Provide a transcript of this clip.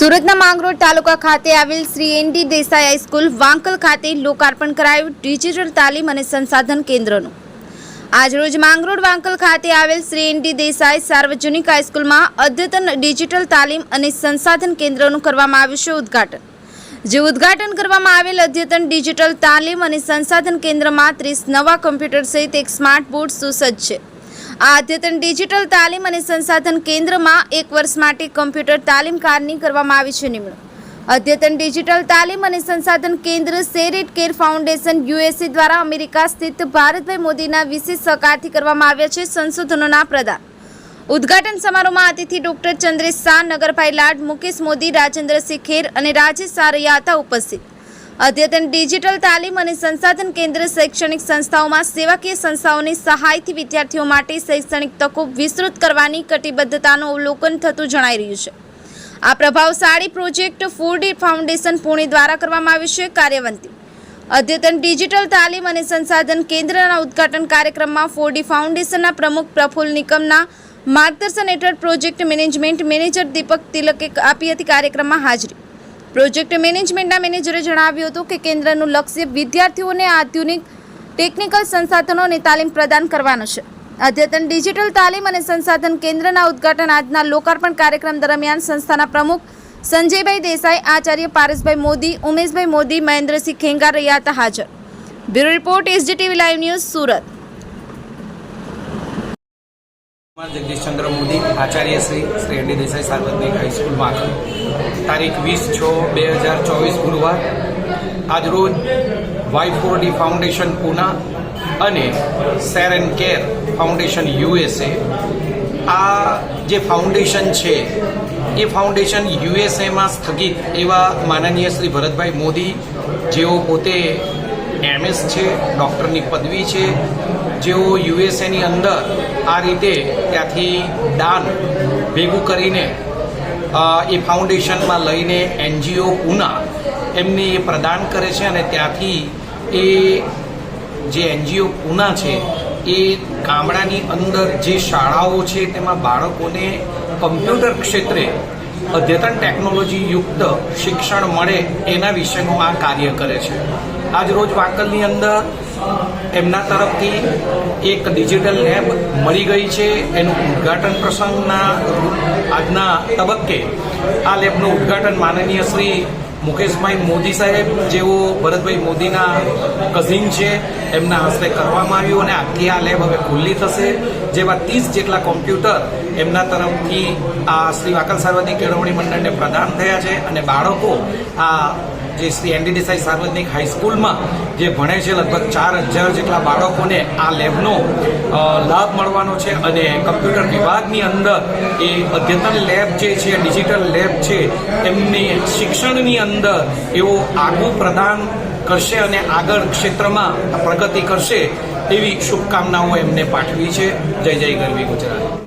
સુરતના માંગરોળ તાલુકા ખાતે આવેલ Shri N D Desai high school Vankal ખાતે લોકાર્પણ કરાયું ડિજિટલ તાલીમ અને સંસાધન કેન્દ્રનું. આજરોજ માંગરોળ વાંકલ ખાતે આવેલ શ્રી એન ડી દેસાઈ સાર્વજનિક હાઈસ્કૂલમાં અદ્યતન ડિજિટલ તાલીમ અને સંસાધન કેન્દ્રનું કરવામાં આવ્યું છે ઉદ્ઘાટન. જે ઉદ્ઘાટન કરવામાં આવેલ અદ્યતન ડિજિટલ તાલીમ અને સંસાધન કેન્દ્રમાં ત્રીસ નવા કમ્પ્યુટર સહિત એક સ્માર્ટ બોર્ડ સુસજ્જ છે. આ અદ્યતન ડિજિટલ તાલીમ અને સંસાધન કેન્દ્રમાં એક વર્ષ માટે કમ્પ્યુટર તાલીમકારની કરવામાં આવી છે નિમણૂક. અદ્યતન ડિજિટલ તાલીમ અને સંસાધન કેન્દ્ર સેરેટ કેર ફાઉન્ડેશન યુએસએ દ્વારા અમેરિકા સ્થિત ભારતભાઈ મોદીના વિશેષ સહકારથી કરવામાં આવ્યા છે સંશોધનોના પ્રદાન. ઉદ્ઘાટન સમારોહમાં અતિથિ ડોક્ટર ચંદ્રેશ શાહ, નગરભાઈ લાડ, મુકેશ મોદી, રાજેન્દ્રસિંહ ખેર અને રાજેશ સારૈયા હતા ઉપસ્થિત. અદ્યતન ડિજિટલ તાલીમ અને સંસાધન કેન્દ્ર શૈક્ષણિક સંસ્થાઓમાં સેવાકીય સંસ્થાઓની સહાયથી વિદ્યાર્થીઓ માટે શૈક્ષણિક તકો વિસ્તૃત કરવાની કટિબદ્ધતાનું અવલોકન થતું જણાઈ રહ્યું છે. આ પ્રભાવશાળી પ્રોજેક્ટ ફૂડ ફાઉન્ડેશન પુણે દ્વારા કરવામાં આવ્યું છે કાર્યવંતી. અદ્યતન ડિજિટલ તાલીમ અને સંસાધન કેન્દ્રના ઉદ્ઘાટન કાર્યક્રમમાં ફોરડી ફાઉન્ડેશનના પ્રમુખ પ્રફુલ્લ નિકમના માર્ગદર્શન હેઠળ પ્રોજેક્ટ મેનેજમેન્ટ મેનેજર દીપક તિલકે આપી હતી કાર્યક્રમમાં હાજરી. પ્રોજેક્ટ મેનેજમેન્ટના મેનેજરે જણાવ્યું હતું કે કેન્દ્રનું લક્ષ્ય વિદ્યાર્થીઓને આધુનિક ટેકનિકલ સંસાધનો અને તાલીમ પ્રદાન કરવાનું છે. અદ્યતન ડિજિટલ તાલીમ અને સંસાધન કેન્દ્રના ઉદ્ઘાટન આજના લોકાર્પણ કાર્યક્રમ દરમિયાન સંસ્થાના પ્રમુખ સંજયભાઈ દેસાઈ, આચાર્ય પારસભાઈ મોદી, ઉમેશભાઈ મોદી, મહેન્દ્રસિંહ ખેંગાર રહ્યા હતા હાજર. Bureau report SGTV live news Surat. Jagdishchandra Modi, Acharya Shri Shri N Desai સાર્વજનિક હાઈસ્કૂલમાં તારીખ વીસ છ બે હજાર ચોવીસ ગુરુવાર આજરોજ Y four D foundation Poona અને share and care foundation USA આ જે ફાઉન્ડેશન છે, એ ફાઉન્ડેશન યુએસએમાં સ્થગિત એવા માનનીય શ્રી ભરતભાઈ મોદી, જેઓ પોતે એમએસ છે, ડૉક્ટરની પદવી છે, જેઓ યુએસએની અંદર આ રીતે ત્યાંથી દાન ભેગું કરીને એ ફાઉન્ડેશનમાં લઈને એનજીઓ પુના એમને એ પ્રદાન કરે છે અને ત્યાંથી એ જે એનજીઓ પુના છે, એ ગામડાની અંદર જે શાળાઓ છે, તેમાં બાળકોને કમ્પ્યુટર ક્ષેત્રે અદ્યતન ટેકનોલોજી યુક્ત શિક્ષણ મળે એના વિશેનું આ કાર્ય કરે છે. આજ રોજ વાંકલની અંદર એમના તરફથી એક ડિજિટલ લેબ મળી ગઈ છે. એનું ઉદ્ઘાટન પ્રસંગના આજના તબક્કે આ લેબનું ઉદ્ઘાટન માનનીય શ્રી મુકેશભાઈ મોદી સાહેબ જેઓ ભરતભાઈ મોદીના કઝિન છે, એમના હસ્તે કરવામાં આવ્યું અને આખી આ લેબ હવે ખુલ્લી થશે. જેવા ત્રીસ જેટલા કોમ્પ્યુટર એમના તરફથી આ શ્રી વાકલ સાર્વજનિક કેળવણી મંડળને પ્રદાન થયા છે અને બાળકો આ જે શ્રી એનડી સાર્વજનિક હાઈસ્કૂલમાં જે ભણે છે, લગભગ ચાર હજાર જેટલા બાળકોને આ લેબનો લાભ મળવાનો છે અને કમ્પ્યુટર વિભાગની અંદર એ અદ્યતન લેબ જે છે ડિજિટલ લેબ છે, એમની શિક્ષણની અંદર એવો આગવું પ્રદાન કરશે અને આગળ ક્ષેત્રમાં પ્રગતિ કરશે એવી શુભકામનાઓ એમને પાઠવી છે. જય જય ગરવી ગુજરાત.